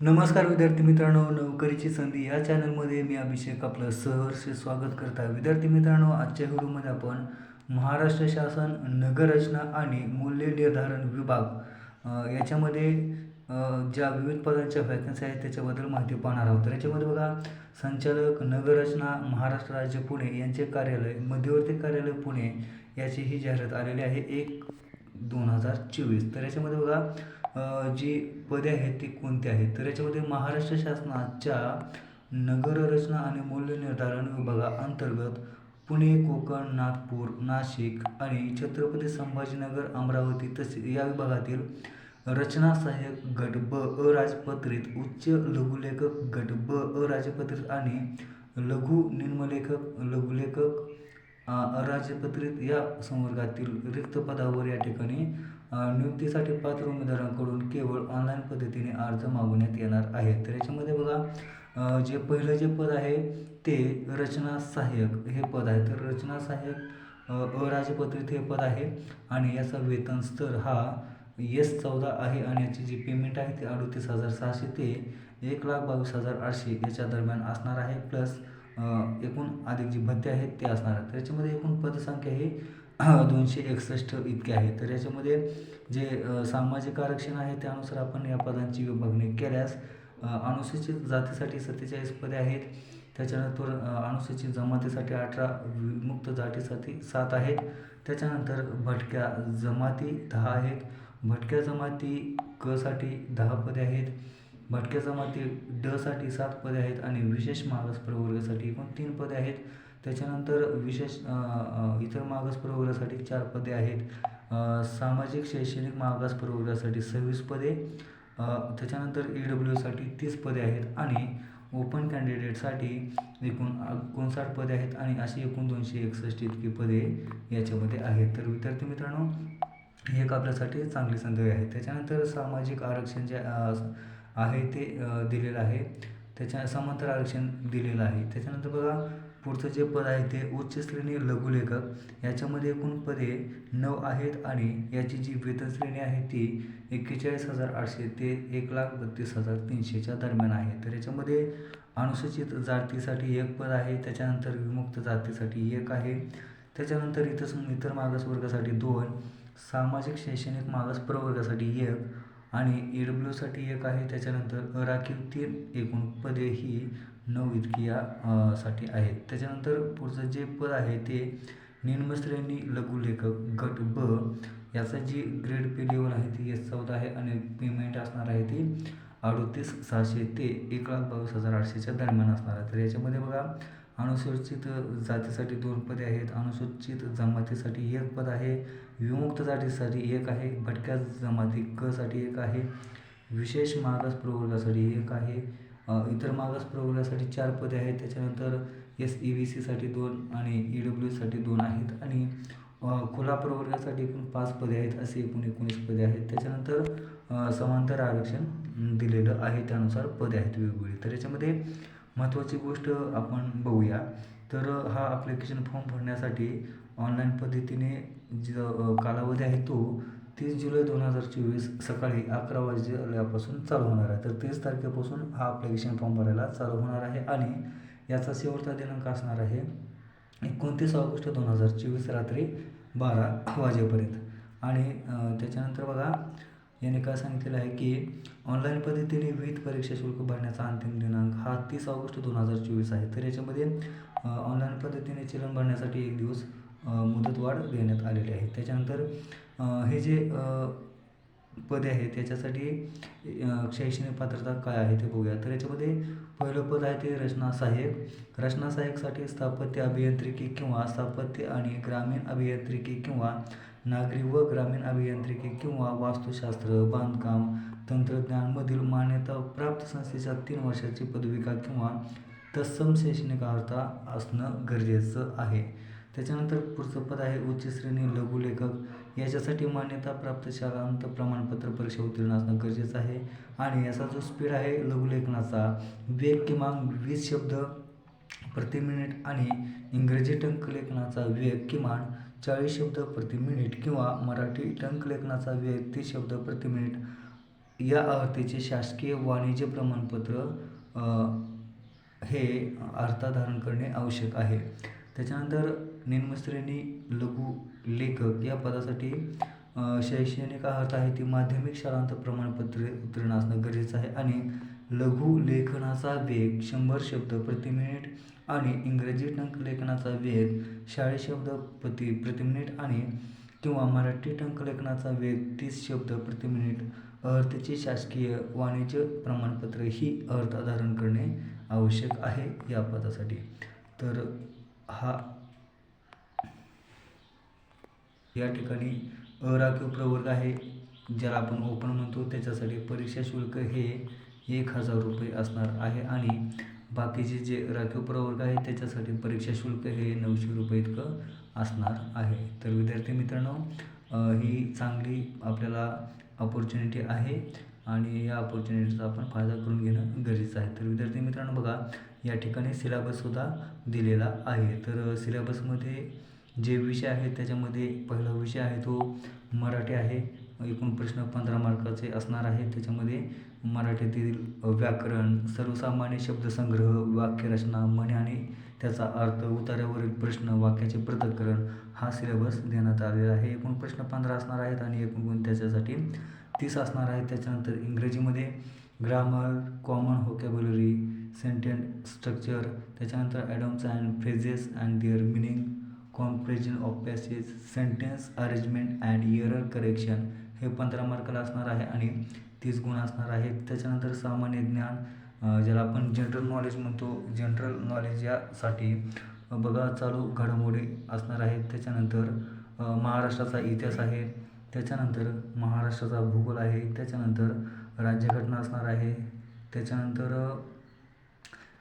नमस्कार विद्यार्थी मित्रांनो नोकरीची संधी या चॅनलमध्ये मी अभिषेक आपलं सहर्ष स्वागत करत. आहे विद्यार्थी मित्रांनो आजच्या व्हिडिओमध्ये आपण महाराष्ट्र शासन नगररचना आणि मूल्य निर्धारण विभाग याच्यामध्ये ज्या विविध पदांच्या वॅकन्सी आहेत त्याच्याबद्दल माहिती पाहणार आहोत. तर याच्यामध्ये बघा संचालक नगररचना महाराष्ट्र राज्य पुणे यांचे कार्यालय मध्यवर्ती कार्यालय पुणे याची ही जाहिरात आलेली आहे एक दोन हजार चोवीस. तर याच्यामध्ये बघा जी पदे आहेत ती कोणती आहेत? तर याच्यामध्ये महाराष्ट्र शासनाच्या नगररचना आणि मूल्य निर्धारण विभागाअंतर्गत पुणे कोकण नागपूर नाशिक आणि छत्रपती संभाजीनगर अमरावती तसे या विभागातील रचना सहाय्यक गट ब अराजपत्रित उच्च लघुलेखक गट ब अराजपत्रित आणि लघु निम्नलेखक लघुलेखक अराजपत्रित या संवर्गातील रिक्त पदावर या ठिकाणी नियुक्तीसाठी पात्र उमेदवारांकडून केवळ ऑनलाईन पद्धतीने अर्ज मागवण्यात येणार आहे तर याच्यामध्ये बघा जे पहिलं जे पद आहे ते रचना सहाय्यक हे पद आहे. तर रचना सहाय्यक अराजपत्रित हे पद आहे आणि याचा वेतन स्तर हा येस चौदा आहे आणि याची जी पेमेंट आहे ती अडतीस हजार सहाशे ते एक लाख बावीस हजार आठशे याच्या दरम्यान असणार आहे. प्लस एकूण अधिक जी भत्ते आहेत ते असणार आहेत. तर याच्यामध्ये एकूण पदसंख्या ही दोनशे एकसष्ट इतके आहे. तर याच्यामध्ये जे सामाजिक आरक्षण आहे त्यानुसार आपण या पदांची विभागणी केल्यास अनुसूचित जातीसाठी सत्तेचाळीस पदे आहेत. त्याच्यानंतर अनुसूचित जमातीसाठी अठरा विमुक्त जातीसाठी सात आहेत. त्याच्यानंतर भटक्या जमाती दहा आहेत. भटक्या जमाती कसाठी दहा पदे आहेत. भटक्या जमातील ड साठी सात पदे आहेत आणि विशेष मागास प्रवर्गासाठी एकूण तीन पदे आहेत. त्याच्यानंतर विशेष इतर मागास प्रवर्गासाठी चार पदे आहेत. सामाजिक शैक्षणिक मागास प्रवर्गासाठी सव्वीस पदे त्याच्यानंतर ई डब्ल्यूसाठी तीस पदे आहेत आणि ओपन कॅन्डिडेटसाठी एकूण एकोणसाठ पदे आहेत आणि अशी एकूण दोनशे एकसष्ट इतकी पदे याच्यामध्ये आहेत. तर विद्यार्थी मित्रांनो ही एक आपल्यासाठी चांगली संधी आहे. त्याच्यानंतर सामाजिक आरक्षण जे आहे ते दिलेलं आहे. त्याच्या समांतर आरक्षण दिलेलं आहे. त्याच्यानंतर बघा पुढचं जे पद आहे ते उच्च श्रेणी लघुलेखक. याच्यामध्ये एकूण पदे नऊ आहेत आणि याची जी वेतन श्रेणी आहे ती एक्केचाळीस हजार आठशे ते एक लाख बत्तीस हजार तीनशेच्या दरम्यान आहे. तर याच्यामध्ये अनुसूचित जातीसाठी एक पद आहे त्याच्यानंतर विमुक्त जातीसाठी एक आहे. त्याच्यानंतर इतर इतर मागासवर्गासाठी दोन सामाजिक शैक्षणिक मागास प्रवर्गासाठी एक आणि ई डब्ल्यूसाठी एक आहे त्याच्यानंतर राखीव तीन एकूण पदे ही नऊ इतकी या साठी आहेत. त्याच्यानंतर पुढचं जे पद आहे ते निम्नश्रेणी लघुलेखक गट ब याचा जी ग्रेड पे लेवल आहे ती एस चौदा आहे आणि पेमेंट असणार आहे ती अडतीस सहाशे ते एक लाख बावीस हजार आठशेच्या दरम्यान असणार आहे. तर याच्यामध्ये बघा अनुसूचित जातीसाठी दोन पदे आहेत. अनुसूचित जमातीसाठी एक पद आहे. विमुक्त जातीसाठी एक आहे. भटक्या जमाती क साठी एक आहे. विशेष मागास प्रवर्गासाठी एक आहे. इतर मागास प्रवर्गासाठी चार पदे आहेत. त्याच्यानंतर एस ई व्ही सीसाठी दोन आणि ई डब्ल्यू साठी दोन आहेत. आणि खुला प्रवर्गासाठी एकूण पाच पदे आहेत. असे एकूण एकोणीस पदे आहेत. त्याच्यानंतर समांतर आरक्षण दिलेलं आहे. त्यानुसार पदे आहेत वेगवेगळी. तर याच्यामध्ये महत्त्वाची गोष्ट आपण बघूया. तर हा ॲप्लिकेशन फॉर्म भरण्यासाठी ऑनलाईन पद्धतीने जो कालावधी आहे तो तीस जुलै दोन हजार चोवीस सकाळी अकरा वाजल्यापासून चालू होणार आहे. तर तीस तारखेपासून हा ॲप्लिकेशन फॉर्म भरायला चालू होणार आहे आणि याचा शेवटचा दिनांक असणार आहे एकोणतीस ऑगस्ट दोन हजार चोवीस रात्री बारा वाजेपर्यंत. आणि त्याच्यानंतर बघा याने काय सांगितलेलं आहे की ऑनलाईन पद्धतीने विविध परीक्षा शुल्क भरण्याचा अंतिम दिनांक हा तीस ऑगस्ट दोन हजार चोवीस आहे. तर याच्यामध्ये ऑनलाईन पद्धतीने चलन भरण्यासाठी एक दिवस मुदतवाढ देण्यात आलेली आहे. त्याच्यानंतर हे जे पदे आहेत त्याच्यासाठी शैक्षणिक पात्रता काय आहे ते बघूया. तर याच्यामध्ये पहिलं पद आहे ते रचना सहाय्यक. रचना सहाय्यकसाठी स्थापत्य अभियांत्रिकी किंवा स्थापत्य आणि ग्रामीण अभियांत्रिकी किंवा नागरी व ग्रामीण अभियांत्रिकी किंवा वास्तुशास्त्र बांधकाम तंत्रज्ञानमधील मान्यताप्राप्त संस्थेच्या तीन वर्षाची पदविका किंवा तत्सम शैक्षणिक अर्हता असणं गरजेचं आहे. त्याच्यानंतर पुढचं पद आहे उच्च श्रेणी लघुलेखक. याच्यासाठी मान्यताप्राप्त शालांत प्रमाणपत्र परीक्षा उत्तीर्ण असणं गरजेचं आहे. आणि याचा जो स्पीड आहे लघुलेखनाचा वेग किमान वीस शब्द प्रति मिनिट आणि इंग्रजी टंकलेखनाचा वेग किमान चाळीस शब्द प्रति मिनिट किंवा मराठी टंकलेखनाचा वेग तीस शब्द प्रति मिनिट या अर्हतेचे शासकीय वाणिज्य प्रमाणपत्र हे अर्था धारण करणे आवश्यक आहे. त्याच्यानंतर निम्नश्रेणी लघु लेखक या पदासाठी शैक्षणिक अर्थ आहे ती माध्यमिक शालांत प्रमाणपत्रे उत्तीर्ण असणं गरजेचं आहे. आणि लघु लेखनाचा वेग शंभर शब्द प्रति मिनिट आणि इंग्रजी टंकलेखनाचा वेग शाळेत शब्द प्रति प्रति मिनिट आणि किंवा मराठी टंकलेखनाचा वेग तीस शब्द प्रति मिनिट. अर्थचे शासकीय वाणिज्य प्रमाणपत्र ही अर्थ धारण करणे आवश्यक आहे या पदासाठी. तर हा या ठिकाणी अराखीव प्रवर्ग आहे. ज्याला आपण ओपन म्हणतो त्याच्यासाठी परीक्षा शुल्क हे एक हजार रुपये असणार आहे. आणि बाकीचे जे राखीव प्रवर्ग आहे त्याच्यासाठी परीक्षा शुल्क हे नऊशे रुपये इतकं असणार आहे. तर विद्यार्थी मित्रांनो ही चांगली आपल्याला अपॉर्च्युनिटी आहे आणि या अपॉर्च्युनिटीचा आपण फायदा करून घेणं गरजेचं आहे. तर विद्यार्थी मित्रांनो बघा या ठिकाणी सिलेबससुद्धा दिलेला आहे. तर सिलेबसमध्ये जे विषय आहेत त्याच्यामध्ये पहिला विषय आहे तो मराठी आहे. एकूण प्रश्न पंधरा मार्काचे असणार आहे त्याच्यामध्ये मराठीतील व्याकरण सर्वसामान्य शब्दसंग्रह वाक्यरचना म्हणे आणि त्याचा अर्थ उतार्यावरील प्रश्न वाक्याचे पृथक्करण हा सिलेबस देण्यात आलेला आहे. एकूण प्रश्न पंधरा असणार आहेत आणि एकूण गुण त्याच्यासाठी तीस असणार आहेत. त्याच्यानंतर इंग्रजीमध्ये grammar common vocabulary sentence structure त्याच्यानंतर idioms and phrases and their meaning comprehension of passage sentence arrangement and error correction हे पंधरा मार्काला असणार आहे आणि तीस गुण असणार आहे. त्याच्यानंतर सामान्य ज्ञान ज्याला आपण जनरल नॉलेज म्हणतो. जनरल नॉलेज यासाठी बघा चालू घडामोडी असणार आहेत. त्याच्यानंतर महाराष्ट्राचा इतिहास आहे. त्याच्यानंतर महाराष्ट्राचा भूगोल आहे. त्याच्यानंतर राज्यघटना असणार आहे. त्याच्यानंतर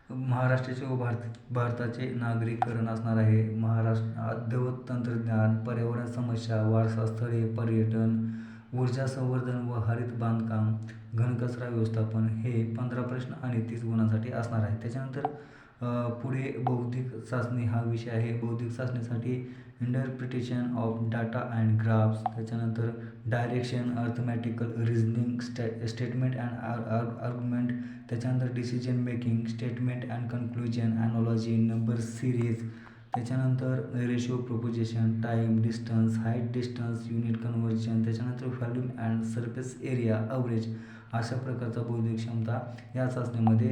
महाराष्ट्राचे व भारत भारताचे नागरीकरण असणार आहे. महाराष्ट्र अद्यवत तंत्रज्ञान पर्यावरण समस्या वारसा स्थळे पर्यटन ऊर्जा संवर्धन व हरित बांधकाम घनकचरा व्यवस्थापन हे पंधरा प्रश्न आणि तीस गुणांसाठी असणार आहे. त्याच्यानंतर पुढे बौद्धिक चाचणी हा विषय आहे. बौद्धिक चाचणीसाठी interpretation of data and graphs त्याच्यानंतर डायरेक्शन अर्थमॅटिकल रिझनिंग स्टे स्टेटमेंट अँड आर्ग्युमेंट त्याच्यानंतर decision making statement and conclusion analogy number series त्याच्यानंतर ratio proportion time distance height distance unit conversion त्याच्यानंतर volume and surface area average अशा प्रकारचा बौद्धिक क्षमता या चाचणीमध्ये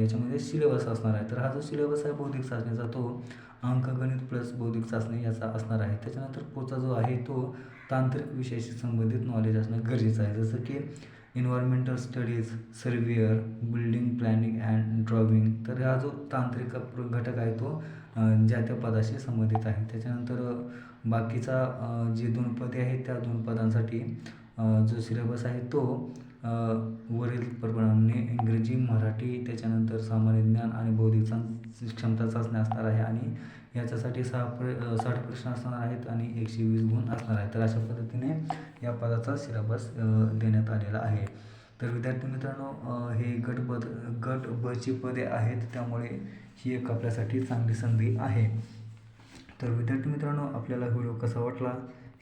याच्यामध्ये सिलेबस असणार आहे. तर हा जो सिलेबस आहे बौद्धिक चाचणीचा तो अंकगणित प्लस बौद्धिक चाचणी याचा असणार आहे. त्याच्यानंतर पुढचा जो आहे तो तांत्रिक विषयाशी संबंधित नॉलेज असणं गरजेचं आहे. जसं की environmental studies surveyor building planning and drawing तर हा जो तांत्रिक घटक आहे तो ज्या त्या पदाशी संबंधित आहे. त्याच्यानंतर बाकीचा जे दोन पदे आहेत त्या दोन पदांसाठी जो सिलेबस आहे तो वरील प्रमाणे इंग्रजी मराठी त्याच्यानंतर सामान्य ज्ञान आणि बौद्धिक चा- क्षमता चाचणी असणार आहे आणि याच्यासाठी सहा प्र साठ प्रश्न असणार आहेत आणि एकशे वीस गुण असणार आहेत. तर अशा पद्धतीने या पदाचा सिलेबस देण्यात आलेला आहे. तर विद्यार्थी मित्रांनो हे गट बद गट बची पदे आहेत त्यामुळे ही एक आपल्यासाठी चांगली संधी आहे. तर विद्यार्थी मित्रांनो आपल्याला व्हिडिओ कसा वाटला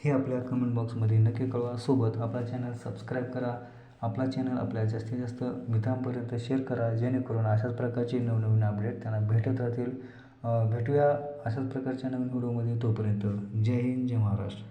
हे आपल्या कमेंट बॉक्समध्ये नक्की कळवा. सोबत आपला चॅनल सबस्क्राईब करा. आपला चॅनल आपल्या जास्तीत जास्त मित्रांपर्यंत शेअर करा. जेणेकरून अशाच प्रकारचे नवनवीन अपडेट त्यांना भेटत राहतील. भेटूया अशाच प्रकारच्या नवीन व्हिडिओमध्ये तोपर्यंत. जय हिंद जय महाराष्ट्र.